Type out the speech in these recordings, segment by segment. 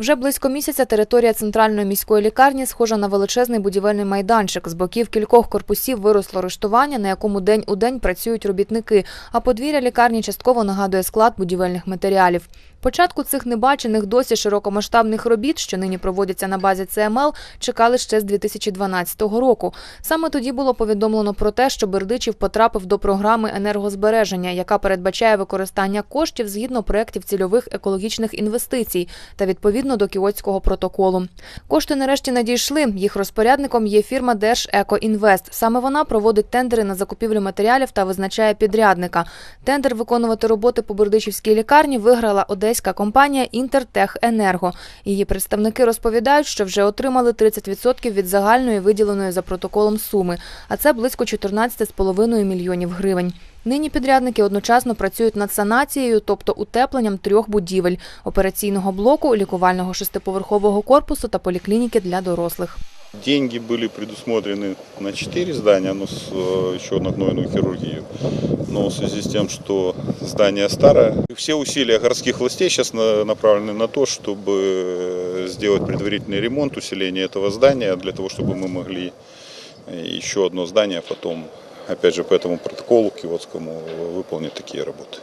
Вже близько місяця територія центральної міської лікарні схожа на величезний будівельний майданчик. З боків кількох корпусів виросло рештування, на якому день у день працюють робітники, а подвір'я лікарні частково нагадує склад будівельних матеріалів. Початку цих небачених досі широкомасштабних робіт, що нині проводяться на базі ЦМЛ, чекали ще з 2012 року. Саме тоді було повідомлено про те, що Бердичів потрапив до програми енергозбереження, яка передбачає використання коштів згідно проєктів цільових екологічних інвестицій та відповідно до Кіотського протоколу. Кошти нарешті надійшли. Їх розпорядником є фірма Держекоінвест. Саме вона проводить тендери на закупівлю матеріалів та визначає підрядника. Тендер виконувати роботи по Бердичівській лікарні виграла одеська компанія Інтертехенерго. Її представники розповідають, що вже отримали 30% від загальної виділеної за протоколом суми, а це близько 14,5 мільйонів гривень. Нині підрядники одночасно працюють над санацією, тобто утепленням трьох будівель – операційного блоку, лікувального шестиповерхового корпусу та поліклініки для дорослих. Деньги были предусмотрены на 4 здания, но с, э, еще на гнойную хирургию. Но в связи с тем, что здание старое, все усилия городских властей сейчас на- направлены на то, чтобы э, сделать предварительный ремонт, усиление этого здания, для того, чтобы мы могли э, еще одно здание потом, опять же, по этому протоколу киотскому выполнить такие работы.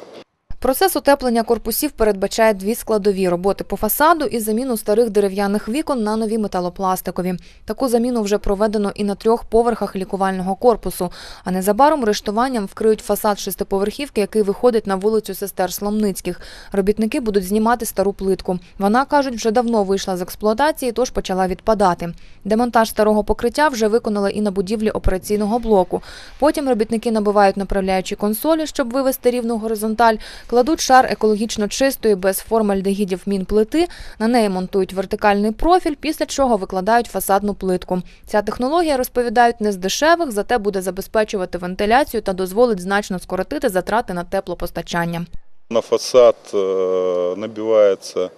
Процес утеплення корпусів передбачає дві складові роботи по фасаду і заміну старих дерев'яних вікон на нові металопластикові. Таку заміну вже проведено і на трьох поверхах лікувального корпусу. А незабаром рештуванням вкриють фасад шестиповерхівки, який виходить на вулицю сестер Сломницьких. Робітники будуть знімати стару плитку. Вона кажуть, вже давно вийшла з експлуатації, тож почала відпадати. Демонтаж старого покриття вже виконали і на будівлі операційного блоку. Потім робітники набивають направляючі консолі, щоб вивести рівну горизонталь, кладуть шар екологічно чистої без формальдегідів мінплити, на неї монтують вертикальний профіль, після чого викладають фасадну плитку. Ця технологія, розповідають, не з дешевих, зате буде забезпечувати вентиляцію та дозволить значно скоротити затрати на теплопостачання. На фасад э, набивается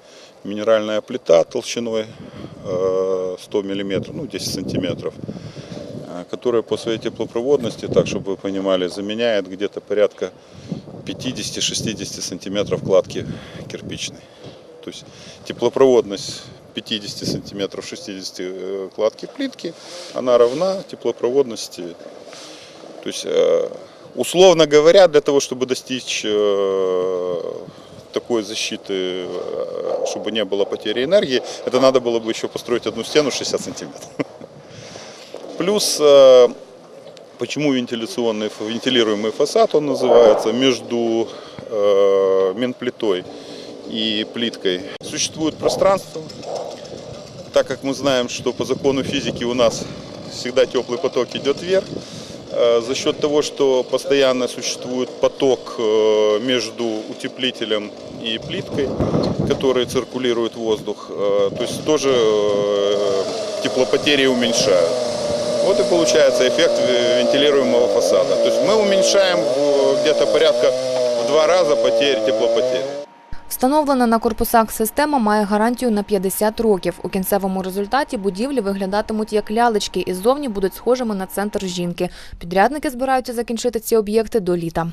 минеральная плита толщиной э, 100 мм, ну 10 сантиметров, э, которая по своей теплопроводности, так чтобы вы понимали, заменяет где-то порядка 50-60 сантиметров кладки кирпичной. То есть теплопроводность 50 сантиметров 60 э, кладки плитки, она равна теплопроводности. То есть, э, условно говоря, для того, чтобы достичь э, такой защиты, чтобы не было потери энергии, это надо было бы еще построить одну стену 60 сантиметров. Плюс, почему вентиляционный, вентилируемый фасад он называется, между э, менплитой и плиткой существует пространство. Так как мы знаем, что по закону физики у нас всегда теплый поток идет вверх, э, за счет того, что постоянно существует поток э, между утеплителем и плиткой, который циркулирует воздух, э, то есть тоже теплопотери уменьшают. Вот и получается эффект ве- вентилируемого фасада. То есть мы уменьшаем где-то порядка в два раза потерь, теплопотерь. Встановлена на корпусах система має гарантію на 50 років. У кінцевому результаті будівлі виглядатимуть як лялечки і ззовні будуть схожими на центр жінки. Підрядники збираються закінчити ці об'єкти до літа.